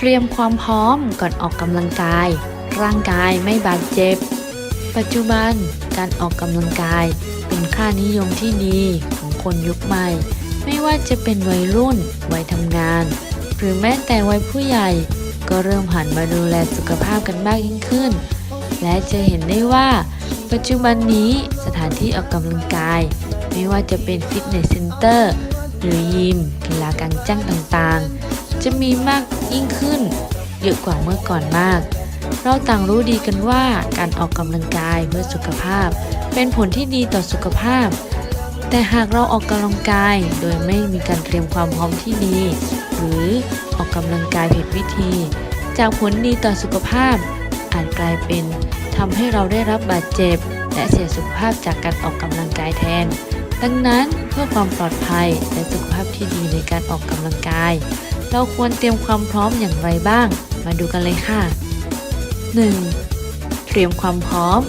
เตรียมความพร้อมก่อนออกกำลังกาย ร่างกายไม่บาดเจ็บ ปัจจุบันการออกกำลังกายเป็นค่านิยมที่ดีของคนยุคใหม่ ไม่ว่าจะเป็นวัยรุ่น วัยทำงาน หรือแม้แต่วัยผู้ใหญ่ ก็เริ่มหันมาดูแลสุขภาพกันมากยิ่งขึ้น และจะเห็นได้ว่า ปัจจุบันนี้สถานที่ออกกำลังกาย ไม่ว่าจะเป็นฟิตเนสเซ็นเตอร์หรือยิมกีฬากางแจ้งต่างๆ จะมีมากยิ่งขึ้น เยอะกว่าเมื่อก่อนมาก เราต่างรู้ดีกันว่าการออกกำลังกายเพื่อสุขภาพ เป็นผลที่ดีต่อสุขภาพ แต่หากเราออกกำลังกายโดยไม่มีการเตรียมความพร้อมที่ดี หรือออกกำลังกายผิดวิธี จากผลดีต่อสุขภาพ อาจกลายเป็นทำให้เราได้รับบาดเจ็บ และเสียสุขภาพจากการออกกำลังกายแทนดังนั้นเพื่อความปลอดภัยและสุขภาพที่ดีในการออกกำลังกาย เราควรเตรียมความพร้อมอย่างไรบ้าง มาดูกันเลยค่ะ 1. เตรียมความพร้อม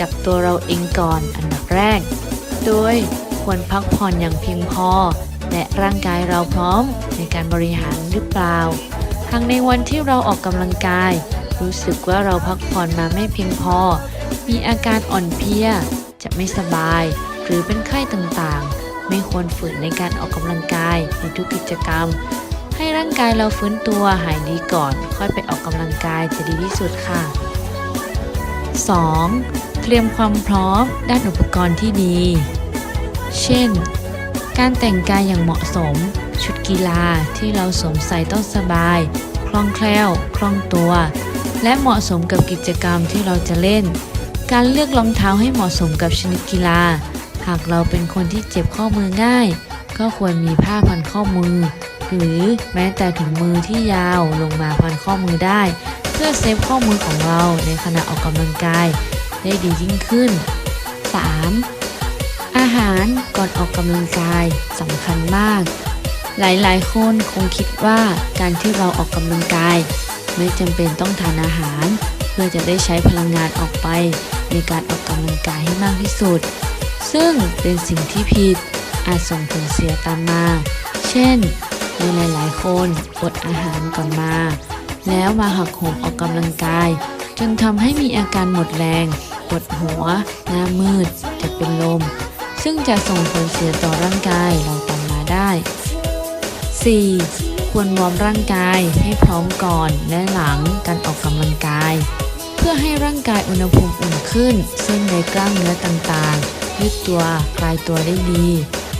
จับตัวเราเองก่อนอันดับแรก โดยควรพักผ่อนอย่างเพียงพอ และร่างกายเราพร้อมในการบริหารหรือเปล่าหากในวันที่เราออกกำลังกาย รู้สึกว่าเราพักผ่อนมาไม่เพียงพอ มีอาการอ่อนเพลีย จะไม่สบาย หรือเป็นไข้ต่างๆ ไม่ควรฝืนในการออกกำลังกายในทุกกิจกรรม ให้ร่างกายเราฟื้นตัวหายดีก่อน ค่อยไปออกกำลังกายจะดีที่สุดค่ะ 2. เตรียมความพร้อมด้านอุปกรณ์ที่ดี เช่น การแต่งกายอย่างเหมาะสม ชุดกีฬาที่เราสวมใส่ต้องสบาย คล่องแคล่ว คล่องตัว และเหมาะสมกับกิจกรรมที่เราจะเล่น การเลือกรองเท้าให้เหมาะสมกับชนิดกีฬา หากเราเป็นคนที่เจ็บข้อมือง่าย ก็ควรมีผ้าพันข้อมือ หรือแม้แต่ถุงมือที่ยาวลงมาพันข้อมือได้ เพื่อเซฟข้อมือของเราในขณะออกกำลังกายได้ดียิ่งขึ้น 3. อาหารก่อนออกกำลังกายสำคัญมาก หลายๆ คนคงคิดว่าการที่เราออกกำลังกาย ไม่จำเป็นต้องทานอาหาร เพื่อจะได้ใช้พลังงานออกไป ในการออกกำลังกายให้มากที่สุด ซึ่งเป็นสิ่งที่ผิดอาจส่งผลเสียตามมา เช่น ในหลายๆ คนอดอาหารก่อนมา แล้วมาหักโหมออกกำลังกาย จนทำให้มีอาการหมดแรง ปวดหัว หน้ามืด จะเป็นลม ซึ่งจะส่งผลเสียต่อร่างกายเราตามมาได้ 4. ควรวอร์มร่างกายให้พร้อมก่อนและหลังการออกกำลังกาย เพื่อให้ร่างกายอุณหภูมิอุ่นขึ้น เส้นใยกล้ามเนื้อต่างๆยืดตัวคลายตัวได้ดี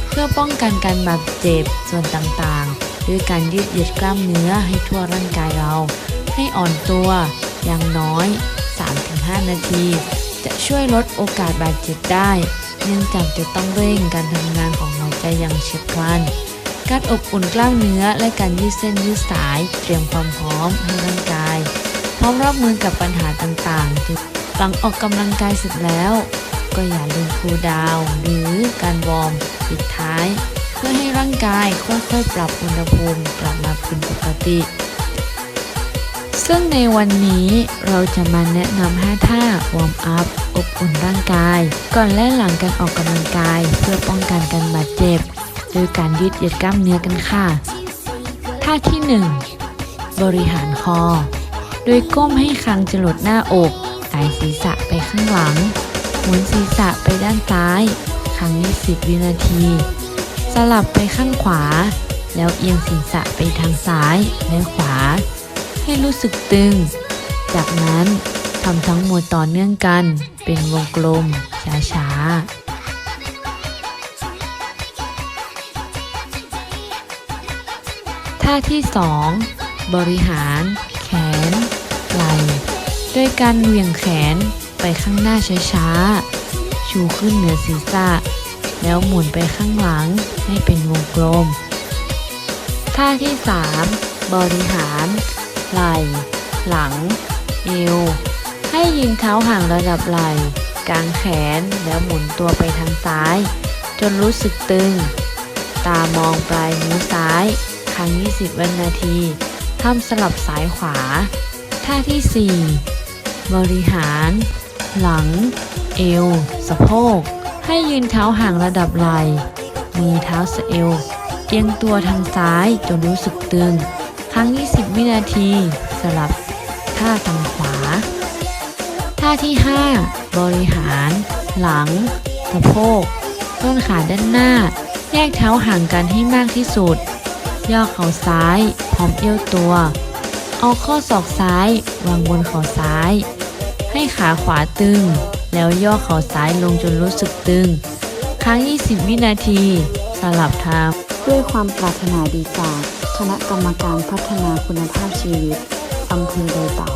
เพื่อป้องกันการบาดเจ็บส่วนต่างๆ ด้วยการยืดเหยียดกล้ามเนื้อให้ทั่วร่างกายเรา ให้อ่อนตัวอย่างน้อย 3-5 นาที จะช่วยลดโอกาสบาดเจ็บได้ เนื่องจากจะต้องเร่งการทำงานของหัวใจอย่างเฉียบพลัน การอบอุ่นกล้ามเนื้อและการยืดเส้นยืดสาย เตรียมความพร้อมให้ร่างกาย พร้อมรับมือกับปัญหาต่างๆ หลังออกกำลังกายเสร็จแล้ว ก็อย่าลืมคูลดาวหรือการวอร์มปิดท้าย เพื่อให้ร่างกายค่อยๆ ปรับอุณหภูมิกลับมาเป็นปกติ ซึ่งในวันนี้เราจะมาแนะนำ5ท่าวอร์มอัพอบอุ่นร่างกาย ก่อนและหลังการออกกำลังกายเพื่อป้องกันการบาดเจ็บโดยการยืดเหยียดกล้ามเนื้อกันค่ะ ท่าที่ 1 บริหารคอ โดยก้มให้คางจรดหน้าอกไต่ศีรษะไปข้างหลัง หมุนศีรษะไปด้านซ้าย ครั้งนี้10 วินาที ลับไปข้างขวา แล้วเอียงศีรษะไปทางซ้ายและขวา ให้รู้สึกตึง จากนั้นทำทั้งหมดต่อเนื่องกัน เป็นวงกลม ช้าๆท่าที่ 2 บริหาร แขน ไหล่ด้วยการเหวี่ยงแขนไปข้างหน้าช้าๆ ชูขึ้นเหนือศีรษะ แล้วหมุนไปข้างหลังให้เป็นวงกลม ท่าที่ 3 บริหาร ไหล่ หลัง เอว ให้ยืนเท้าห่างระดับไหล่กางแขนแล้วหมุนตัวไปทางซ้าย จนรู้สึกตึง ตามองปลายนิ้วซ้าย ครั้ง 20 วินาทีทำสลับซ้ายขวา ท่าที่ 4 บริหาร หลัง เอว สะโพก ให้ยืนเท้าห่างระดับไหล่มือเท้าสะเอว เอียงตัวทางซ้ายจนรู้สึกตึง ครั้ง 20 วินาที สลับท่าทางขวา ท่าที่ 5 บริหาร หลัง สะโพก ต้นขาด้านหน้า แยกเท้าห่างกันให้มากที่สุด ย่อเข่าซ้าย พร้อมเอี้ยวตัว เอาข้อศอกซ้ายวางบนเข่าซ้าย ให้ขาขวาตึง แล้วย่อเข่าซ้ายลงจนรู้สึกตึง ครั้ง 20 วินาที สลับทาด้วยความปรารถนาดีจากคณะกรรมการพัฒนาคุณภาพชีวิตอำเภอดอยเต่า